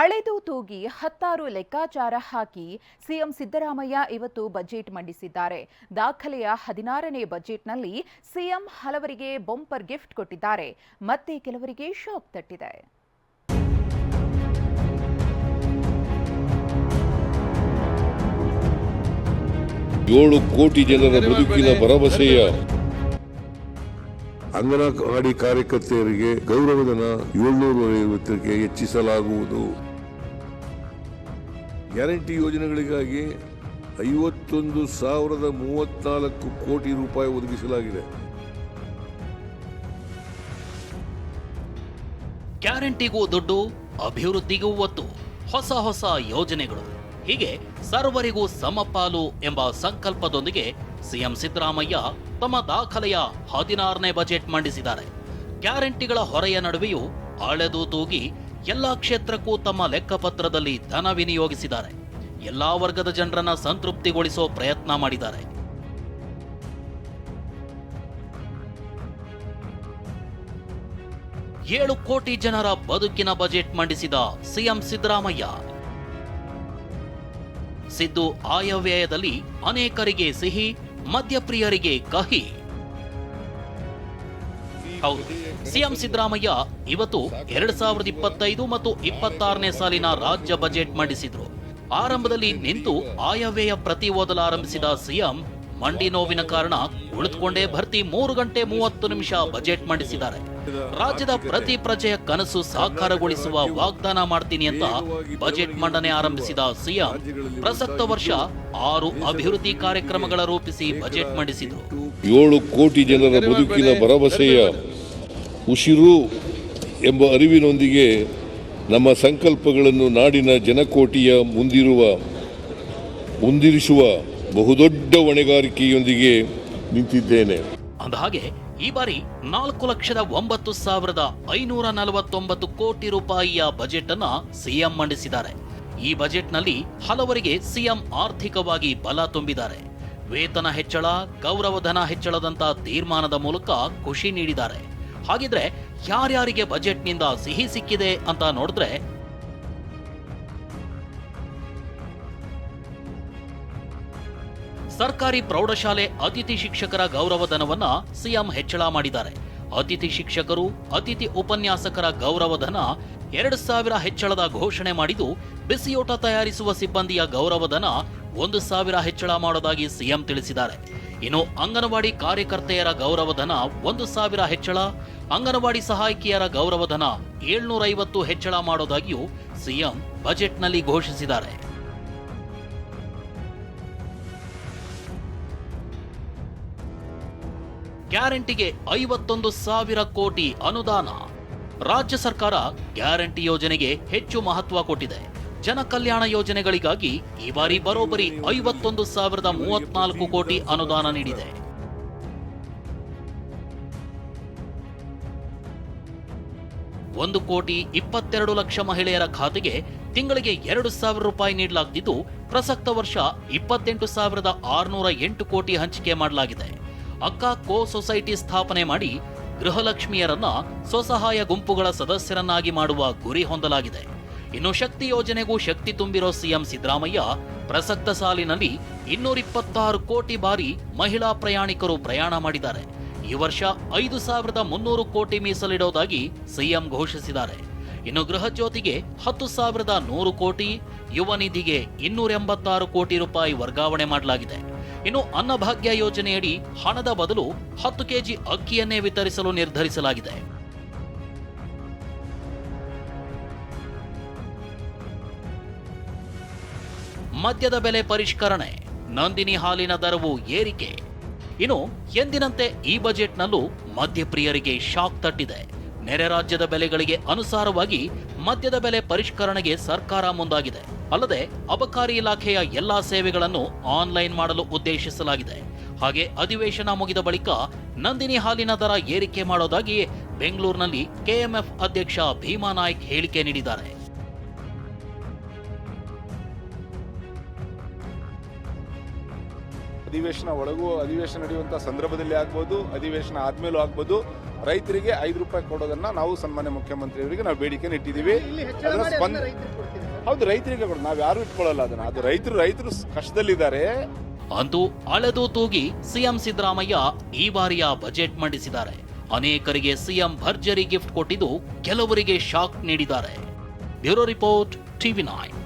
ಅಳೆದು ತೂಗಿ ಹತ್ತಾರು ಲೆಕ್ಕಾಚಾರ ಹಾಕಿ ಸಿಎಂ ಸಿದ್ದರಾಮಯ್ಯ ಇವತ್ತು ಬಜೆಟ್ ಮಂಡಿಸಿದ್ದಾರೆ. ದಾಖಲೆಯ ಹದಿನಾರನೇ ಬಜೆಟ್ನಲ್ಲಿ ಸಿಎಂ ಹಲವರಿಗೆ ಬೊಂಪರ್ ಗಿಫ್ಟ್ ಕೊಟ್ಟಿದ್ದಾರೆ. ಮತ್ತೆ ಕೆಲವರಿಗೆ ಶಾಕ್ ತಟ್ಟಿದೆ. ಏಳು ಕೋಟಿ ಜನರ ಬದುಕಿನ ಭರವಸೆಯ ಅಂಗನವಾಡಿ ಕಾರ್ಯಕರ್ತೆಯರಿಗೆ ಗೌರವಧನ ಏಳ್ನೂರು ಐವತ್ತಕ್ಕೆ ಹೆಚ್ಚಿಸಲಾಗುವುದು. ಗ್ಯಾರಂಟಿ ಯೋಜನೆಗಳಿಗಾಗಿ ಐವತ್ತೊಂದು ಸಾವಿರದ ಮೂವತ್ನಾಲ್ಕು ಕೋಟಿ ರೂಪಾಯಿ ಒದಗಿಸಲಾಗಿದೆ. ಗ್ಯಾರಂಟಿಗೂ ದುಡ್ಡು, ಅಭಿವೃದ್ಧಿಗೂ ಒತ್ತು, ಹೊಸ ಹೊಸ ಯೋಜನೆಗಳು. ಹೀಗೆ ಸರ್ವರಿಗೂ ಸಮಪಾಲು ಎಂಬ ಸಂಕಲ್ಪದೊಂದಿಗೆ ಸಿಎಂ ಸಿದ್ದರಾಮಯ್ಯ ತಮ್ಮ ದಾಖಲೆಯ ಹದಿನಾರನೇ ಬಜೆಟ್ ಮಂಡಿಸಿದ್ದಾರೆ. ಗ್ಯಾರಂಟಿಗಳ ಹೊರೆಯ ನಡುವೆಯೂ ಅಳೆದು ತೂಗಿ ಎಲ್ಲಾ ಕ್ಷೇತ್ರಕ್ಕೂ ತಮ್ಮ ಲೆಕ್ಕಪತ್ರದಲ್ಲಿ ಧನ ವಿನಿಯೋಗಿಸಿದ್ದಾರೆ. ಎಲ್ಲಾ ವರ್ಗದ ಜನರನ್ನ ಸಂತೃಪ್ತಿಗೊಳಿಸೋ ಪ್ರಯತ್ನ ಮಾಡಿದ್ದಾರೆ. ಏಳು ಕೋಟಿ ಜನರ ಬದುಕಿನ ಬಜೆಟ್ ಮಂಡಿಸಿದ ಸಿಎಂ ಸಿದ್ದರಾಮಯ್ಯ. ಸಿದ್ದು ಆಯವ್ಯಯದಲ್ಲಿ ಅನೇಕರಿಗೆ ಸಿಹಿ ಮದ್ಯಪ್ರಿಯರಿಗೆ ಕಹಿ. ಹೌದು, ಸಿಎಂ ಸಿದ್ದರಾಮಯ್ಯ ಇವತ್ತು ಎರಡ್ ಸಾವಿರದ ಇಪ್ಪತ್ತೈದು ಮತ್ತು ಇಪ್ಪತ್ತಾರನೇ ಸಾಲಿನ ರಾಜ್ಯ ಬಜೆಟ್ ಮಂಡಿಸಿದ್ರು. ಆರಂಭದಲ್ಲಿ ನಿಂತು ಆಯವ್ಯಯ ಪ್ರತಿ ಓದಲಾರಂಭಿಸಿದ ಸಿಎಂ ಮಂಡಿ ನೋವಿನ ಕಾರಣ ಉಳಿದುಕೊಂಡೇ ಭರ್ತಿ ಮೂರು ಗಂಟೆ ಮೂವತ್ತು ನಿಮಿಷ ಬಜೆಟ್ ಮಂಡಿಸಿದ್ದಾರೆ. ರಾಜ್ಯದ ಪ್ರತಿ ಪ್ರಜೆಯ ಕನಸು ಸಾಕಾರಗೊಳಿಸುವ ವಾಗ್ದಾನ ಮಾಡ್ತೀನಿ ಅಂತ ಬಜೆಟ್ ಮಂಡನೆ ಆರಂಭಿಸಿದ ಸಿಎಂ ಪ್ರಸಕ್ತ ವರ್ಷ ಆರು ಅಭಿವೃದ್ಧಿ ಕಾರ್ಯಕ್ರಮಗಳ ರೂಪಿಸಿ ಬಜೆಟ್ ಮಂಡಿಸಿದರು. ಏಳು ಕೋಟಿ ಜನರ ಬದುಕಿನ ಭರವಸೆಯ ಉಸಿರು ಎಂಬ ಅರಿವಿನೊಂದಿಗೆ ನಮ್ಮ ಸಂಕಲ್ಪಗಳನ್ನು ನಾಡಿನ ಜನಕೋಟಿಯ ಮುಂದಿರುವ, ಮುಂದಿರಿಸುವ ಬಹುದೊಡ್ಡ ಹೊಣೆಗಾರಿಕೆಯೊಂದಿಗೆ ನಿಂತಿದ್ದೇನೆ. ಅಂದಹಾಗೆ ಈ ಬಾರಿ ನಾಲ್ಕು ಲಕ್ಷದ ಒಂಬತ್ತು ಸಾವಿರದ ಐನೂರ ನಲವತ್ತೊಂಬತ್ತು ಕೋಟಿ ರೂಪಾಯಿಯ ಬಜೆಟ್ ಅನ್ನ ಸಿಎಂ ಮಂಡಿಸಿದ್ದಾರೆ. ಈ ಬಜೆಟ್ನಲ್ಲಿ ಹಲವರಿಗೆ ಸಿಎಂ ಆರ್ಥಿಕವಾಗಿ ಬಲ ತುಂಬಿದ್ದಾರೆ. ವೇತನ ಹೆಚ್ಚಳ ಗೌರವಧನ ಹೆಚ್ಚಳದಂತ ತೀರ್ಮಾನದ ಮೂಲಕ ಖುಷಿ ನೀಡಿದ್ದಾರೆ. ಹಾಗಿದ್ರೆ ಯಾರ್ಯಾರಿಗೆ ಬಜೆಟ್ನಿಂದ ಸಿಹಿ ಸಿಕ್ಕಿದೆ ಅಂತ ನೋಡಿದ್ರೆ ಸರ್ಕಾರಿ ಪ್ರೌಢಶಾಲೆ ಅತಿಥಿ ಶಿಕ್ಷಕರ ಗೌರವಧನವನ್ನ ಸಿಎಂ ಹೆಚ್ಚಳ ಮಾಡಿದ್ದಾರೆ. ಅತಿಥಿ ಶಿಕ್ಷಕರು, ಅತಿಥಿ ಉಪನ್ಯಾಸಕರ ಗೌರವಧನ ಎರಡು ಸಾವಿರ ಹೆಚ್ಚಳದ ಘೋಷಣೆ ಮಾಡಿದ್ದು, ಬಿಸಿಯೂಟ ತಯಾರಿಸುವ ಸಿಬ್ಬಂದಿಯ ಗೌರವಧನ ಒಂದು ಸಾವಿರ ಹೆಚ್ಚಳ ಮಾಡೋದಾಗಿ ಸಿಎಂ ತಿಳಿಸಿದ್ದಾರೆ. ಇನ್ನು ಅಂಗನವಾಡಿ ಕಾರ್ಯಕರ್ತೆಯರ ಗೌರವಧನ ಒಂದು ಸಾವಿರ ಹೆಚ್ಚಳ, ಅಂಗನವಾಡಿ ಸಹಾಯಕಿಯರ ಗೌರವಧನ ಏಳ್ನೂರ ಐವತ್ತು ಹೆಚ್ಚಳ ಮಾಡೋದಾಗಿಯೂ ಸಿಎಂ ಬಜೆಟ್ನಲ್ಲಿ ಘೋಷಿಸಿದ್ದಾರೆ. ಗ್ಯಾರಂಟಿಗೆ ಐವತ್ತೊಂದು ಸಾವಿರ ಕೋಟಿ ಅನುದಾನ. ರಾಜ್ಯ ಸರ್ಕಾರ ಗ್ಯಾರಂಟಿ ಯೋಜನೆಗೆ ಹೆಚ್ಚು ಮಹತ್ವ ಕೊಟ್ಟಿದೆ. ಜನ ಕಲ್ಯಾಣ ಯೋಜನೆಗಳಿಗಾಗಿ ಈ ಬಾರಿ ಬರೋಬ್ಬರಿ ಐವತ್ತೊಂದು ಸಾವಿರದ ಮೂವತ್ನಾಲ್ಕು ಕೋಟಿ ಅನುದಾನ ನೀಡಿದೆ. ಒಂದು ಕೋಟಿ ಇಪ್ಪತ್ತೆರಡು ಲಕ್ಷ ಮಹಿಳೆಯರ ಖಾತೆಗೆ ತಿಂಗಳಿಗೆ ಎರಡು ಸಾವಿರ ರೂಪಾಯಿ ನೀಡಲಾಗ್ತಿದ್ದು, ಪ್ರಸಕ್ತ ವರ್ಷ ಇಪ್ಪತ್ತೆಂಟು ಸಾವಿರದ ಆರುನೂರ ಎಂಟು ಕೋಟಿ ಹಂಚಿಕೆ ಮಾಡಲಾಗಿದೆ. ಅಕ್ಕ ಕೋ ಸೊಸೈಟಿ ಸ್ಥಾಪನೆ ಮಾಡಿ ಗೃಹಲಕ್ಷ್ಮಿಯರನ್ನ ಸ್ವಸಹಾಯ ಗುಂಪುಗಳ ಸದಸ್ಯರನ್ನಾಗಿ ಮಾಡುವ ಗುರಿ ಹೊಂದಲಾಗಿದೆ. ಇನ್ನು ಶಕ್ತಿ ಯೋಜನೆಗೂ ಶಕ್ತಿ ತುಂಬಿರೋ ಸಿಎಂ ಸಿದ್ದರಾಮಯ್ಯ ಪ್ರಸಕ್ತ ಸಾಲಿನಲ್ಲಿ ಇನ್ನೂರಿಪ್ಪತ್ತಾರು ಕೋಟಿ ಬಾರಿ ಮಹಿಳಾ ಪ್ರಯಾಣಿಕರು ಪ್ರಯಾಣ ಮಾಡಿದ್ದಾರೆ. ಈ ವರ್ಷ ಐದು ಸಾವಿರದ ಮುನ್ನೂರು ಕೋಟಿ ಮೀಸಲಿಡೋದಾಗಿ ಸಿಎಂ ಘೋಷಿಸಿದ್ದಾರೆ. ಇನ್ನು ಗೃಹ ಜ್ಯೋತಿಗೆ ಹತ್ತು ಸಾವಿರದ ನೂರು ಕೋಟಿ, ಯುವ ನಿಧಿಗೆ ಇನ್ನೂರ ಕೋಟಿ ರೂಪಾಯಿ ವರ್ಗಾವಣೆ ಮಾಡಲಾಗಿದೆ. ಇನ್ನು ಅನ್ನಭಾಗ್ಯ ಯೋಜನೆಯಡಿ ಹಣದ ಬದಲು ಹತ್ತು ಕೆಜಿ ಅಕ್ಕಿಯನ್ನೇ ವಿತರಿಸಲು ನಿರ್ಧರಿಸಲಾಗಿದೆ. ಮದ್ಯದ ಬೆಲೆ ಪರಿಷ್ಕರಣೆ, ನಂದಿನಿ ಹಾಲಿನ ದರವು ಏರಿಕೆ. ಇನ್ನು ಎಂದಿನಂತೆ ಈ ಬಜೆಟ್ನಲ್ಲೂ ಮದ್ಯಪ್ರಿಯರಿಗೆ ಶಾಕ್ ತಟ್ಟಿದೆ. ನೆರೆ ರಾಜ್ಯದ ಬೆಲೆಗಳಿಗೆ ಅನುಸಾರವಾಗಿ ಮದ್ಯದ ಬೆಲೆ ಪರಿಷ್ಕರಣೆಗೆ ಸರ್ಕಾರ ಮುಂದಾಗಿದೆ. ಅಲ್ಲದೆ ಅಬಕಾರಿ ಇಲಾಖೆಯ ಎಲ್ಲಾ ಸೇವೆಗಳನ್ನು ಆನ್ಲೈನ್ ಮಾಡಲು ಉದ್ದೇಶಿಸಲಾಗಿದೆ. ಹಾಗೆ ಅಧಿವೇಶನ ಮುಗಿದ ಬಳಿಕ ನಂದಿನಿ ಹಾಲಿನ ದರ ಏರಿಕೆ ಮಾಡೋದಾಗಿ ಬೆಂಗಳೂರಿನಲ್ಲಿ ಕೆಎಂಎಫ್ ಅಧ್ಯಕ್ಷ ಭೀಮಾ ನಾಯ್ಕ್ ಹೇಳಿಕೆ ನೀಡಿದ್ದಾರೆ. ಅಧಿವೇಶನ ಒಳಗೂ ಅಧಿವೇಶನ ನಡೆಯುವಂಥ ಸಂದರ್ಭದಲ್ಲಿ ಆಗ್ಬೋದು, ಅಧಿವೇಶನ ಆದ್ಮೇಲೂ ಆಗ್ಬೋದು. ರೈತರಿಗೆ ಐದು ರೂಪಾಯಿ ಕೊಡೋದನ್ನ ನಾವು ಸನ್ಮಾನ್ಯ ಮುಖ್ಯಮಂತ್ರಿಯವರಿಗೆ ನಾವು ಬೇಡಿಕೆ ಇಟ್ಟಿದ್ದೀವಿ. ಹೌದು ರೈತರಿಗೆ ಕೊಡೋದು. ನಾವು ಯಾರು ಇಟ್ಕೊಳ್ಳಲ್ಲ ಅದನ್ನ. ಅದು ರೈತರು ರೈತರು ಕಷ್ಟದಲ್ಲಿದ್ದಾರೆ. ಅಂತೂ ಅಳೆದು ತೂಗಿ ಸಿಎಂ ಸಿದ್ದರಾಮಯ್ಯ ಈ ಬಾರಿಯ ಬಜೆಟ್ ಮಂಡಿಸಿದ್ದಾರೆ. ಅನೇಕರಿಗೆ ಸಿಎಂ ಭರ್ಜರಿ ಗಿಫ್ಟ್ ಕೊಟ್ಟಿದ್ದು ಕೆಲವರಿಗೆ ಶಾಕ್ ನೀಡಿದ್ದಾರೆ. Bureau report TV nine.